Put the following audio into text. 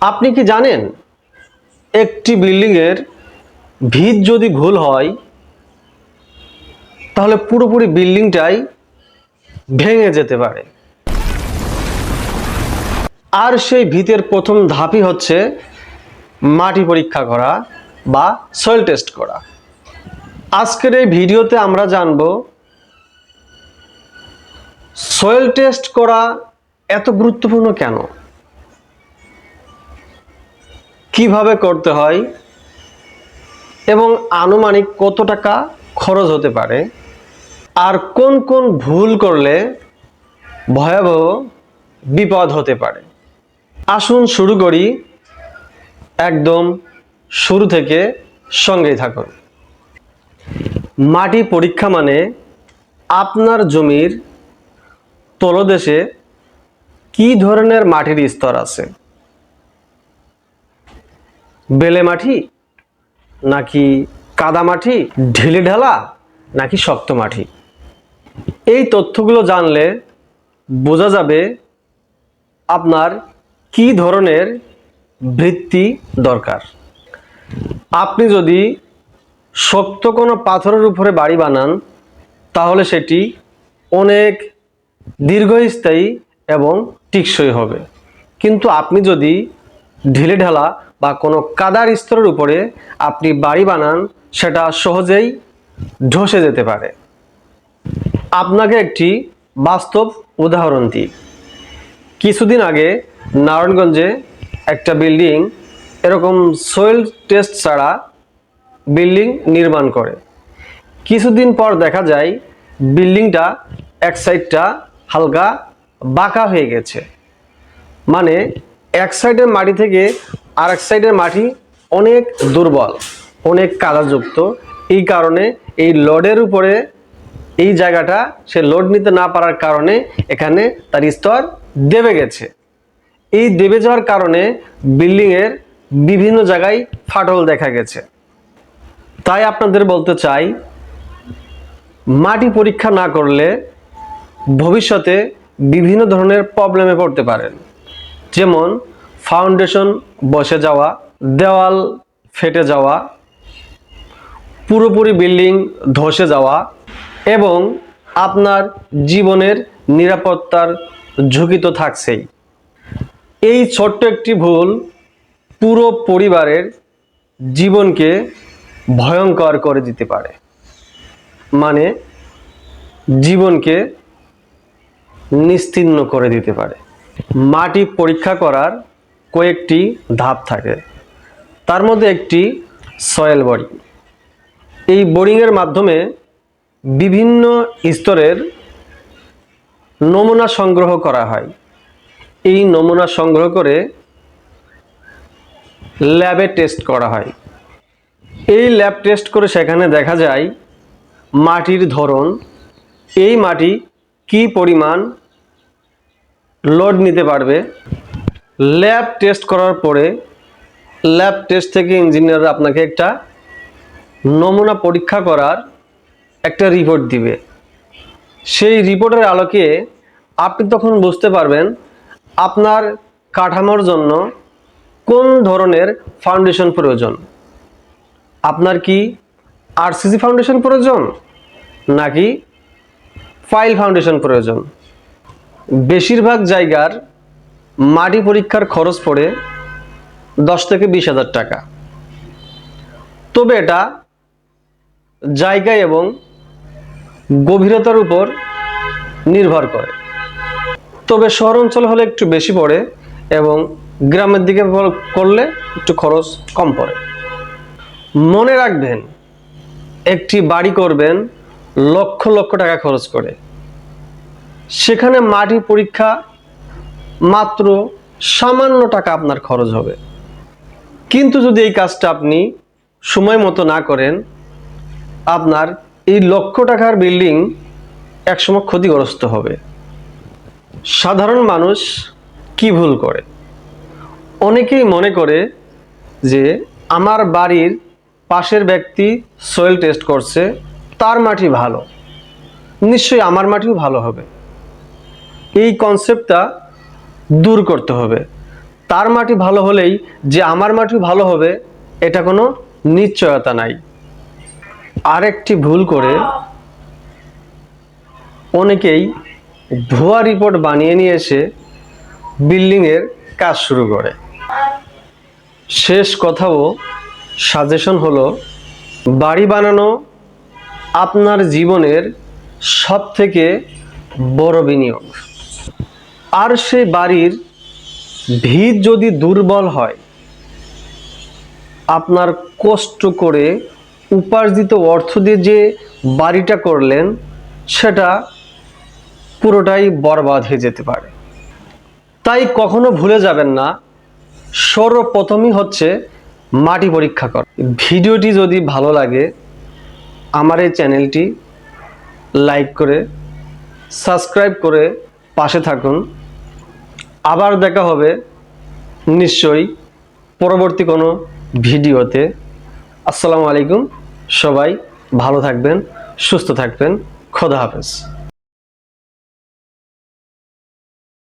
আপনি কি জানেন একটি বিল্ডিংয়ের ভিত যদি ভুল হয়, তাহলে পুরোপুরি বিল্ডিংটাই ভেঙে যেতে পারে। আর সেই ভিতের প্রথম ধাপই হচ্ছে মাটি পরীক্ষা করা বা সয়েল টেস্ট করা। আজকের এই ভিডিওতে আমরা জানব সয়েল টেস্ট করা এত গুরুত্বপূর্ণ কেন? কীভাবে করতে হয় এবং আনুমানিক কত টাকা খরচ হতে পারে আর কোন কোন ভুল করলে ভয়াবহ বিপদ হতে পারে। আসুন শুরু করি একদম শুরু থেকে সঙ্গেই থাকুন। মাটি পরীক্ষা মানে আপনার জমির তলদেশে কি ধরনের মাটির স্তর আছে? বেলে মাটি নাকি কাদা মাটি ঢিলে ঢালা নাকি শক্ত মাটি এই তথ্যগুলো জানলে বোঝা যাবে আপনার কি ধরনের বৃত্তি দরকার। আপনি যদি শক্ত কোনো পাথরের উপরে বাড়ি বানান, তাহলে সেটি অনেক দীর্ঘস্থায়ী এবং টিকসই হবে। কিন্তু আপনি যদি ঢিলে ঢালা কোনো কাদার স্তরের উপরে আপনি বাড়ি বানান, সেটা সহজেই ধসে যেতে পারে। আপনাকে একটি বাস্তব উদাহরণ দিই। কিছুদিন আগে নারায়ণগঞ্জে একটা বিল্ডিং এরকম সোয়েল টেস্ট ছাড়া বিল্ডিং নির্মাণ করে। কিছুদিন পর দেখা যায় বিল্ডিংটা এক সাইডটা হালকা বাঁকা হয়ে গেছে। মানে এক সাইডের মাটি থেকে আর এক সাইডের মাটি অনেক দুর্বল, অনেক কাদাযুক্ত। এই কারণে এই লোডের উপরে এই জায়গাটা সে লোড নিতে না পারার কারণে এখানে তার স্তর দেবে গেছে। এই দেবে যাওয়ার কারণে বিল্ডিংয়ের বিভিন্ন জায়গায় ফাটল দেখা গেছে। তাই আপনাদের বলতে চাই, মাটি পরীক্ষা না করলে ভবিষ্যতে বিভিন্ন ধরনের প্রবলেমে পড়তে পারেন। যেমন ফাউন্ডেশন বসে যাওয়া, দেওয়াল ফেটে যাওয়া, পুরোপুরি বিল্ডিং ধসে যাওয়া এবং আপনার জীবনের নিরাপত্তার ঝুঁকি তো থাকছেই। এই ছোট্ট একটি ভুল পুরো পরিবারের জীবনকে ভয়ঙ্কর করে দিতে পারে। মানে জীবনকে নিস্তীর্ণ করে দিতে পারে। মাটি পরীক্ষা করার কয়েকটি ধাপ থাকে। তার মধ্যে একটি সয়েল বোরিং এই বোরিংয়ের মাধ্যমে বিভিন্ন স্তরের নমুনা সংগ্রহ করা হয়। এই নমুনা সংগ্রহ করে ল্যাবে টেস্ট করা হয়। এই ল্যাব টেস্ট করে সেখানে দেখা যায় মাটির ধরন, এই মাটি কি পরিমাণ লোড নিতে পারবে ল্যাব টেস্ট করার পরে ল্যাব টেস্ট থেকে ইঞ্জিনিয়ার আপনাকে একটা নমুনা পরীক্ষা করার একটা রিপোর্ট দিবে। সেই রিপোর্টের আলোকে আপনি তখন বুঝতে পারবেন আপনার কাঠামোর জন্য কোন ধরনের ফাউন্ডেশন প্রয়োজন। আপনার কি আরসিসি ফাউন্ডেশন প্রয়োজন নাকি ফাইল ফাউন্ডেশন প্রয়োজন? বেশিরভাগ জায়গার মাটি পরীক্ষার খরচ পড়ে দশ থেকে বিশ হাজার টাকা। তবে এটা জায়গা এবং গভীরতার উপর নির্ভর করে। তবে শহর অঞ্চল হলে একটু বেশি পড়ে এবং গ্রামের দিকে করলে একটু খরচ কম পড়ে। মনে রাখবেন, একটি বাড়ি করবেন, লক্ষ লক্ষ টাকা খরচ করে। সেখানে মাটি পরীক্ষা মাত্র সামান্য টাকা আপনার খরচ হবে। কিন্তু যদি এই কাজটা আপনি সময় মতো না করেন, আপনার এই লক্ষ টাকার বিল্ডিং একসময় ক্ষতিগ্রস্ত হবে। সাধারণ মানুষ কি ভুল করে? অনেকেই মনে করে যে আমার বাড়ির পাশের ব্যক্তি সয়েল টেস্ট করছে, তার মাটি ভালো। নিশ্চয়ই আমার মাটিও ভালো হবে। এই কনসেপ্টটা দূর করতে হবে। তার মাটি ভালো হলেই যে আমার মাটি ভালো হবে, এটা কোনো নিশ্চয়তা নাই। আরেকটি ভুল করে অনেকেই ভুয়া রিপোর্ট বানিয়ে নিয়ে এসে বিল্ডিংয়ের কাজ শুরু করে। শেষ কথাও সাজেশন হলো, বাড়ি বানানো আপনার জীবনের সব থেকে বড় বিনিয়োগ। আর সেই বাড়ির ভিত যদি দুর্বল হয়, আপনার কষ্ট করে উপার্জিত অর্থ দিয়ে যে বাড়িটা করলেন, সেটা পুরোটাই বরবাদ হয়ে যেতে পারে। তাই কখনো ভুলে যাবেন না, সর্বপ্রথমই হচ্ছে মাটি পরীক্ষা কর। ভিডিওটি যদি ভালো লাগে, আমার এই চ্যানেলটি লাইক করে, সাবস্ক্রাইব করে পাশে থাকুন। আবার দেখা হবে নিশ্চয়ই পরবর্তী কোনো ভিডিওতে। আসসালামু আলাইকুম, সবাই ভালো থাকবেন, সুস্থ থাকবেন, খোদা হাফেজ।